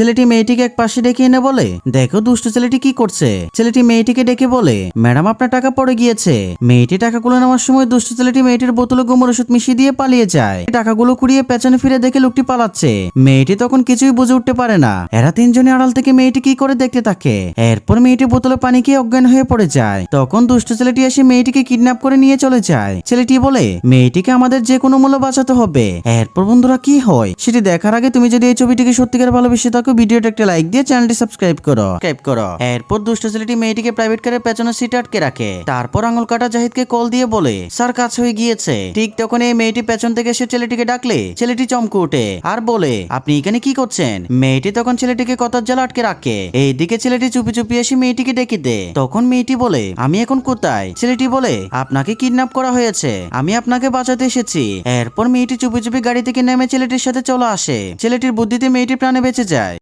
ছেলেটি মেয়েটিকে এক পাশে ডেকে এনে বলে, দেখো দুষ্ট ছেলেটি কি করছে। ছেলেটি মেয়েটিকে ডেকে বলে, ম্যাডাম, আপনার টাকা পড়ে গিয়েছে। মেয়েটি টাকাগুলো নেওয়ার সময় দুষ্ট ছেলেটি মেয়েটির বোতলে গোমর ওষুধ মিশিয়ে দিয়ে পালিয়ে যায়। টাকাগুলো কুড়িয়ে পেছনে ফিরে দেখে লোকটি পালাচ্ছে। মেয়েটি তখন কিছুই বুঝে উঠতে পারে না। এরা তিনজনে আড়াল থেকে মেয়েটি কি করে দেখতে থাকে। এরপর মেয়েটি বোতলে পানি খেয়ে অজ্ঞান হয়ে পড়ে যায়। তখন দুষ্ট ছেলেটি এসে মেয়েটিকে কিডন্যাপ করে নিয়ে চলে যায়। ছেলেটি বলে, মেয়েটিকে আমাদের যে কোনো মূল্য বাঁচাতে হবে। এরপর বন্ধুরা কি হয় সেটি দেখার আগে তুমি যদি এই ছবিটিকে সত্যিকার ভালোবেসে থাকো ভিডিওটা একটা লাইক দিয়ে চ্যানেলটি সাবস্ক্রাইব করো। সাবস্ক্রাইব করো। এরপর দুষ্ট ছেলেটি মেয়েটিকে প্রাইভেট কারের পেছনের সিটে আটকে রাখে। তারপর আঙুল কাটা জাহিদকে কল দিয়ে বলে, স্যার, কাজ হয়ে গিয়েছে। ঠিক তখন এই মেয়েটি পেছন থেকে এসে ছেলেটিকে ডাকলে, ছেলেটি চমকে ওঠে আর বলে, আপনি এখানে কি করছেন? মেয়েটি তখন ছেলেটিকে কথার জাল আটকে রাখে। এইদিকে ছেলেটি চুপি চুপি এসে মেয়েটিকে ডেকে দে তখন মেয়েটি বলে, আমি এখন কোথায়? ছেলেটি বলে, আপনাকে কিডন্যাপ করা হয়েছে। আমি আপনাকে বাঁচাতে এসেছি। এরপর মেয়েটি চুপি চুপি গাড়ি থেকে নেমে ছেলেটির সাথে চলে আসে। ছেলেটির বুদ্ধিতে মেয়েটি প্রাণে বেঁচে যায়।